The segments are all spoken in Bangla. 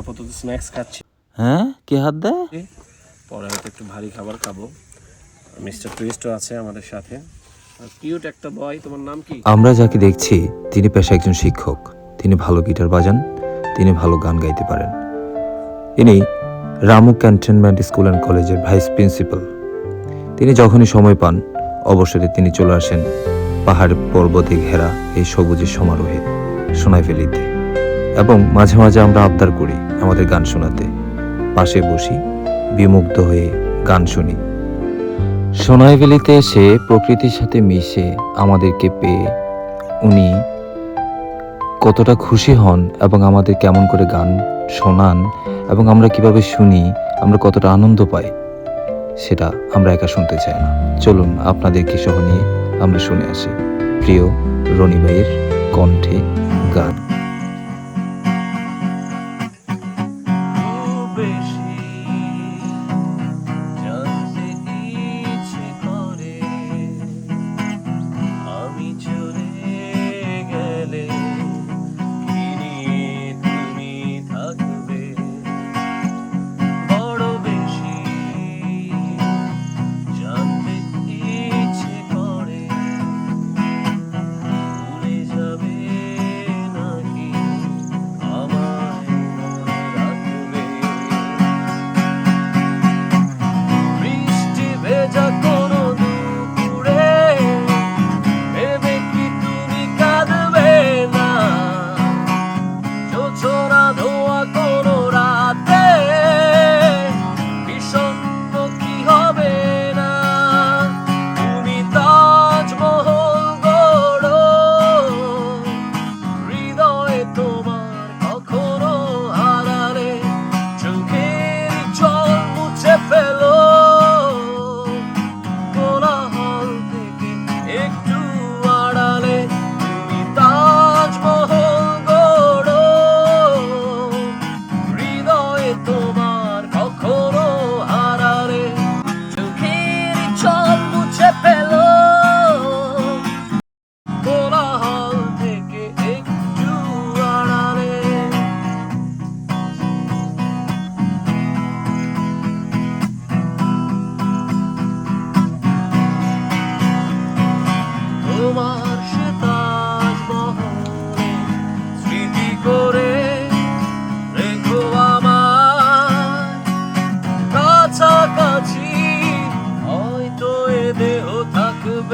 আপাতত স্ন্যাক্স খাচ্ছি। হ্যাঁ? কে হাত দেয়? পরে হয়তো একটু ভারী খাবার খাব। মিস্টার টুইস্টও আছে আমাদের সাথে। কিউট একটা বয় তোমার নাম কি? আমরা যাকে দেখছি তিনি পেশা একজন শিক্ষক। তিনি ভালো গিটার বাজান তিনি ভালো গান গাইতে পারেন। ইনি রামু ক্যান্টনমেন্ট স্কুল অ্যান্ড কলেজের ভাইস প্রিন্সিপাল। তিনি যখনই সময় পান অবসরে তিনি চলে আসেন পাহাড় পর্বতে ঘেরা এই সবুজের সমারোহে সোনাইভ্যালিতে এবং মাঝে মাঝে আমরা আবদার করি আমাদের গান শোনাতে। পাশে বসি, বিমুগ্ধ হয়ে গান শুনি। সোনাইভ্যালিতে এসে প্রকৃতির সাথে মিশে আমাদেরকে পেয়ে উনি কতটা খুশি হন এবং আমাদের কেমন করে গান শোনান এবং আমরা কীভাবে শুনি, আমরা কতটা আনন্দ পাই, সেটা আমরা একা শুনতে চাই না। চলুন আপনাদেরকে সহ নিয়ে আমরা শুনে আসি। প্রিয় রনি ভাইয়ের কণ্ঠে গান।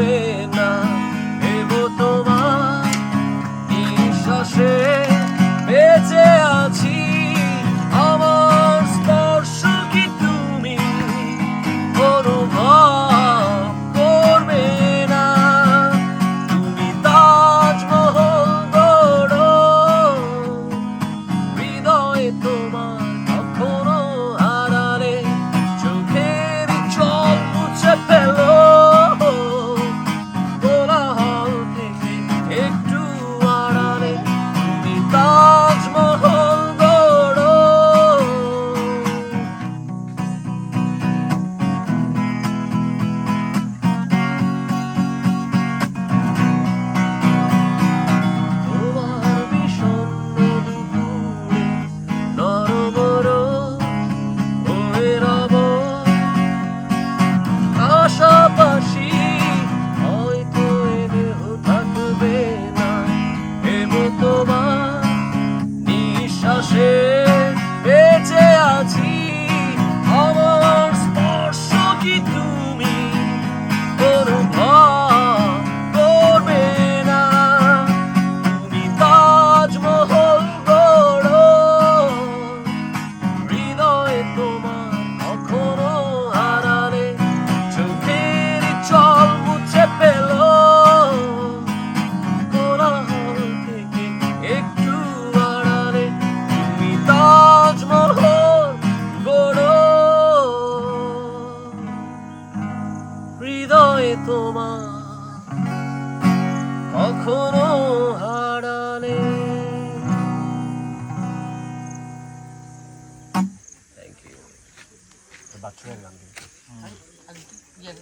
vez. তোমার কখনো হারালে। থ্যাংক ইউ ইয়ে